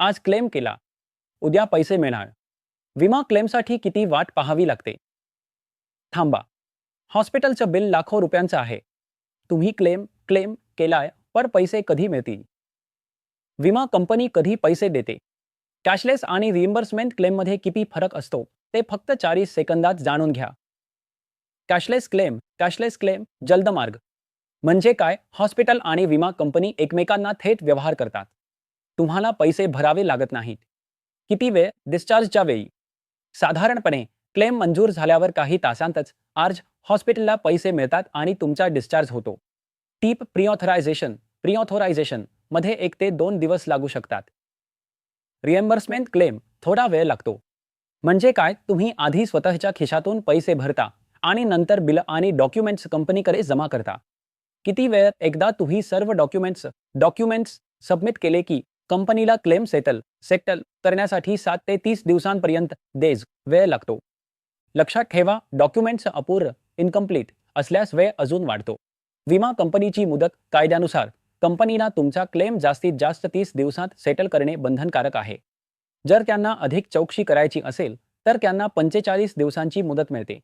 आज क्लेम केला. उद्या पैसे मिळणार. विमा क्लेमसाठी किती वाट पाहावी लागते? थांबा. हॉस्पिटलचं बिल लाखो रुपयांचं आहे. तुम्ही क्लेम क्लेम केलाय पर पैसे कधी मिळतील? विमा कंपनी कधी पैसे देते? कॅशलेस आणि रिइम्बर्समेंट क्लेममध्ये किती फरक असतो? ते फक्त चाळीस सेकंदात जाणून घ्या. कॅशलेस क्लेम कॅशलेस क्लेम जलद मार्ग. म्हणजे काय? हॉस्पिटल आणि विमा कंपनी एकमेकांना थेट व्यवहार करतात. तुम्हाला पैसे भरावे लागत नाहीत. किती वेळ? डिस्चार्जच्या वेळी. साधारणपणे क्लेम मंजूर झाल्यावर काही तासांतच आर्ज हॉस्पिटलला पैसे मिळतात आणि तुमचा डिस्चार्ज होतो. टीप प्रिऑथरायझेशन प्रिऑथोरायझेशनमध्ये एक ते दोन दिवस लागू शकतात. रिएम्बर्समेंट क्लेम थोडा वेळ लागतो. म्हणजे काय? तुम्ही आधी स्वतःच्या खिशातून पैसे भरता आणि नंतर बिल आणि डॉक्युमेंट्स कंपनीकडे जमा करता. किती वेळ? एकदा तुम्ही सर्व डॉक्युमेंट्स डॉक्युमेंट्स सबमिट केले की कंपनीला क्लेम सेटल सेटल करण्यासाठी सात ते तीस दिवसांपर्यंत देज वेळ लागतो. लक्षात ठेवा डॉक्युमेंट्स अपूर्ण इनकम्प्लीट असल्यास वेळ अजून वाढतो. विमा कंपनीची मुदत कायद्यानुसार कंपनीला तुमचा क्लेम जास्तीत जास्त तीस दिवसात सेटल करणे बंधनकारक आहे. जर त्यांना अधिक चौकशी करायची असेल तर त्यांना पंचेचाळीस दिवसांची मुदत मिळते.